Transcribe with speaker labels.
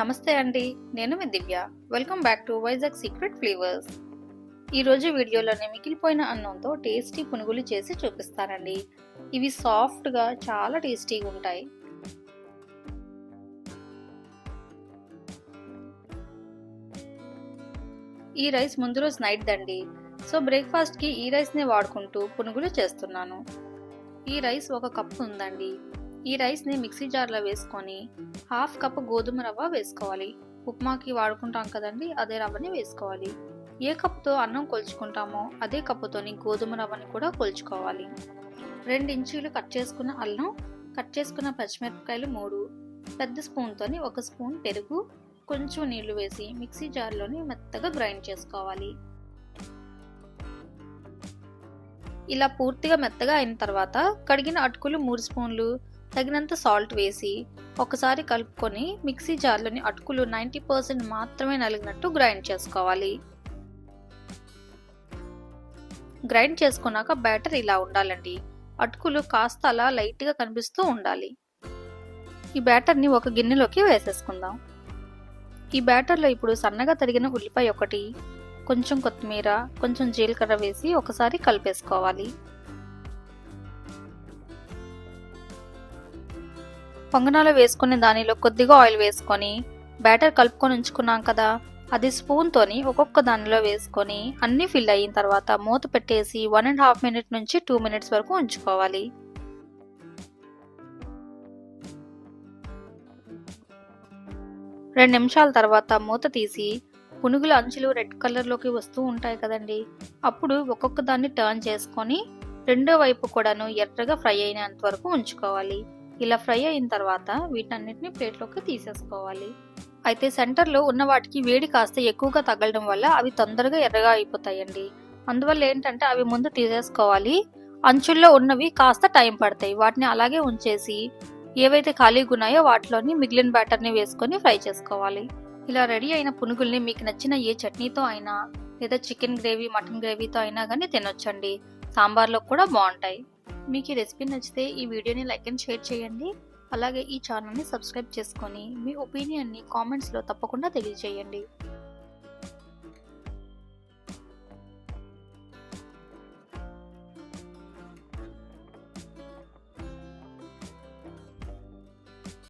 Speaker 1: నమస్తే అండి నేను మీ Divya. Welcome back to Vizag secret flavours ఈరోజు వీడియోలోనే మిగిలిపోయిన అన్నంతో టేస్టీ పునుగులు చేసి చూపిస్తానండి. ఇవి సాఫ్ట్గా చాలా టేస్టీగా ఉంటాయి. ఈ రైస్ ముందు రోజు నైట్ దండి సో బ్రేక్ఫాస్ట్కి ఈ రైస్నే వాడుకుంటూ పునుగులు చేస్తున్నాను. ఈ రైస్ ఒక కప్పు ఉందండి. ఈ రైస్ని మిక్సీ జార్లో వేసుకొని హాఫ్ కప్ గోధుమ రవ్వ వేసుకోవాలి. ఉప్మాకి వాడుకుంటాం కదండి అదే రవ్వని వేసుకోవాలి. ఏ కప్పుతో అన్నం కొలుచుకుంటామో అదే కప్పుతోని గోధుమ రవ్వని కూడా కొలుచుకోవాలి. రెండు ఇంచీలు కట్ చేసుకున్న అల్లం కట్ చేసుకున్న పచ్చిమిరపకాయలు మూడు పెద్ద స్పూన్తోని ఒక స్పూన్ పెరుగు కొంచెం నీళ్ళు వేసి మిక్సీ జార్లోని మెత్తగా గ్రైండ్ చేసుకోవాలి. ఇలా పూర్తిగా మెత్తగా అయిన తర్వాత కడిగిన అటుకులు మూడు స్పూన్లు తగినంత సాల్ట్ వేసి ఒకసారి కలుపుకొని మిక్సీ జార్లోని అటుకులు నైంటీ పర్సెంట్ మాత్రమే నలిగినట్టు గ్రైండ్ చేసుకోవాలి. గ్రైండ్ చేసుకున్నాక బ్యాటర్ ఇలా ఉండాలండి. అటుకులు కాస్త అలా లైట్గా కనిపిస్తూ ఉండాలి. ఈ బ్యాటర్ని ఒక గిన్నెలోకి వేసేసుకుందాం. ఈ బ్యాటర్లో ఇప్పుడు సన్నగా తరిగిన ఉల్లిపాయ ఒకటి కొంచెం కొత్తిమీర కొంచెం జీలకర్ర వేసి ఒకసారి కలిపేసుకోవాలి. పొంగనాలు వేసుకునే దానిలో కొద్దిగా ఆయిల్ వేసుకొని బ్యాటర్ కలుపుకొని ఉంచుకున్నాం కదా అది స్పూన్తోని ఒక్కొక్క దానిలో వేసుకొని అన్నీ ఫిల్ అయిన తర్వాత మూత పెట్టేసి వన్ అండ్ హాఫ్ మినిట్ నుంచి టూ మినిట్స్ వరకు ఉంచుకోవాలి. రెండు నిమిషాల తర్వాత మూత తీసి పునుగుల అంచులు రెడ్ కలర్లోకి వస్తూ ఉంటాయి కదండి. అప్పుడు ఒక్కొక్క దాన్ని టర్న్ చేసుకొని రెండో వైపు కూడాను ఎర్రగా ఫ్రై అయినంత వరకు ఉంచుకోవాలి. ఇలా ఫ్రై అయిన తర్వాత వీటన్నిటిని ప్లేట్లోకి తీసేసుకోవాలి. అయితే సెంటర్లో ఉన్న వాటికి వేడి కాస్త ఎక్కువగా తగలడం వల్ల అవి తొందరగా ఎర్రగా అయిపోతాయండి. అందువల్ల ఏంటంటే అవి ముందు తీసేసుకోవాలి. అంచుల్లో ఉన్నవి కాస్త టైం పడతాయి. వాటిని అలాగే ఉంచేసి ఏవైతే ఖాళీగా ఉన్నాయో వాటిలోని మిగిలిన బ్యాటర్ని వేసుకొని ఫ్రై చేసుకోవాలి. ఇలా రెడీ అయిన పునుగుల్ని మీకు నచ్చిన ఏ చట్నీతో అయినా లేదా చికెన్ గ్రేవీ మటన్ గ్రేవీతో అయినా కానీ తినొచ్చండి. సాంబార్లో కూడా బాగుంటాయి. మీకు ఈ రెసిపీ నచ్చితే ఈ వీడియోని లైక్ అండ్ షేర్ చేయండి. అలాగే ఈ ఛానల్ని సబ్స్క్రైబ్ చేసుకొని మీ ఒపీనియన్ని కామెంట్స్లో తప్పకుండా తెలియజేయండి.